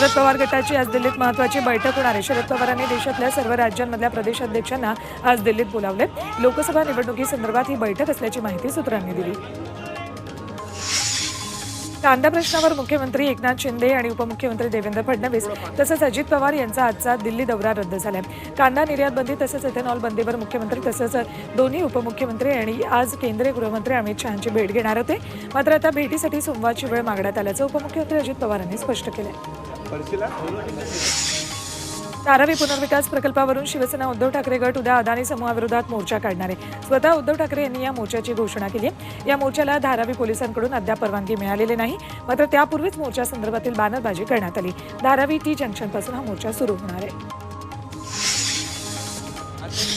शरद पवार गटाची आज दिल्लीत महत्वाची बैठक होणार आहे. शरद पवारांनी देशातल्या सर्व राज्यांमधल्या प्रदेशाध्यक्षांना आज दिल्लीत बोलावले लोकसभा निवडणुकीसंदर्भात ही बैठक असल्याची माहिती सूत्रांनी दिली. कांदा प्रश्नावर मुख्यमंत्री एकनाथ शिंदे आणि उपमुख्यमंत्री देवेंद्र फडणवीस तसंच अजित पवार यांचा आजचा दिल्ली दौरा रद्द झालाय. कांदा निर्यात बंदी तसंच इथेनॉल बंदीवर मुख्यमंत्री तसंच दोन्ही उपमुख्यमंत्री आणि आज केंद्रीय गृहमंत्री अमित शहाची भेट घेणार होते. मात्र आता भेटीसाठी सोमवारची वेळ मागण्यात आल्याचं उपमुख्यमंत्री अजित पवारांनी स्पष्ट केलंय. धारावी पुनर्विकास प्रकल्पावरून शिवसेना उद्धव ठाकरे गट उद्या अदानी समूहाविरोधात मोर्चा काढणार आहे. स्वतः उद्धव ठाकरे यांनी या मोर्चाची घोषणा केली आहे. या मोर्चाला धारावी पोलिसांकडून अद्याप परवानगी मिळालेली नाही. मात्र त्यापूर्वीच मोर्चा संदर्भातील बॅनरबाजी करण्यात आली. धारावी टी जंक्शनपासून हा मोर्चा सुरू होणार आहे.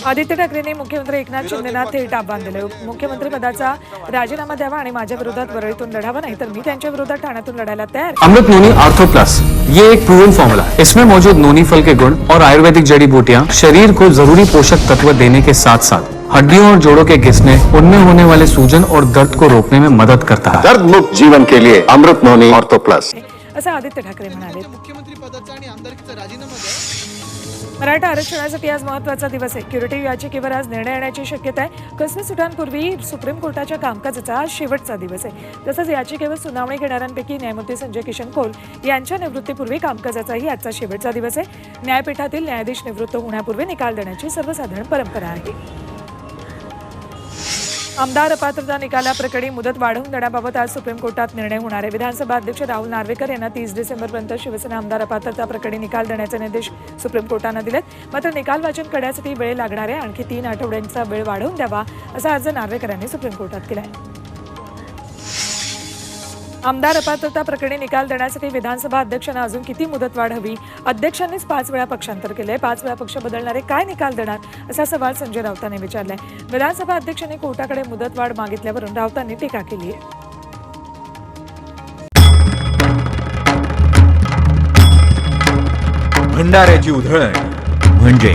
आदित्य ठाकरेंनी मुख्यमंत्री एकनाथ शिंदेना थेट आव्हान दिले. मुख्यमंत्री पदाचा राजीनामा द्यावा आणि माझ्या विरोधात वरळीतून लढावा नाही तर मी त्यांच्या विरोधात ठाण्यातून लढायला तयार. अमृत नोनी आर्थो प्लस ये एक प्रूवन फॉर्मूला है। इसमें मौजूद नोनी फल के गुण और आयुर्वेदिक जड़ी बूटियाँ शरीर को जरूरी पोषक तत्व देने के साथ साथ हड्डियों और जोड़ों के घिसने उनमें होने वाले सूजन और दर्द को रोकने में मदद करता है। दर्द मुक्त जीवन के लिए अमृत नोनी ऑर्थो प्लस। असं आदित्य ठाकरे म्हणाले. मुख्यमंत्री पदाचा आणि आमदारकीचा राजीनामा द्या. मराठा आरक्षणासाठी आज महत्त्वाचा दिवस आहे. क्युरेटिव्ह याचिकेवर आज निर्णय येण्याची शक्यता आहे. कसमी सुटांपूर्वी सुप्रीम कोर्टाच्या कामकाजाचा आज शेवटचा दिवस आहे. तसंच याचिकेवर सुनावणी घेणाऱ्यांपैकी न्यायमूर्ती संजय किशन कौल यांच्या निवृत्तीपूर्वी कामकाजाचाही आजचा शेवटचा दिवस आहे. न्यायपीठातील न्यायाधीश निवृत्त होण्यापूर्वी निकाल देण्याची सर्वसाधारण परंपरा आहे. आमदार अपात्रता निकालाप्रकरणी मुदत वाढवून देण्याबाबत आज सुप्रीम कोर्टात निर्णय होणार आहे. विधानसभा अध्यक्ष राहुल नार्वेकर यांना तीस डिसेंबरपर्यंत शिवसेना आमदार अपात्रता प्रकरणी निकाल देण्याचे निर्देश सुप्रीम कोर्टानं दिलेत. मात्र निकाल वाचन करण्यासाठी वेळ लागणार आहे. आणखी तीन आठवड्यांचा वेळ वाढवून द्यावा असा अर्ज नार्वेकर यांनी सुप्रीम कोर्टात केला आहे आमदार अपात्रता प्रकरणी निकाल देण्यासाठी विधानसभा अध्यक्षांना अजून किती मुदतवाढ हवी? अध्यक्षांनीच पाच वेळा पक्षांतर केलंय. पाच वेळा पक्ष बदलणारे काय निकाल देणार? असा सवाल संजय राऊतांनी विचारलाय. विधानसभा अध्यक्षांनी कोर्टाकडे मुदतवाढ मागितल्यावरून राऊतांनी टीका केली आहे. भंडाऱ्याची उधळण म्हणजे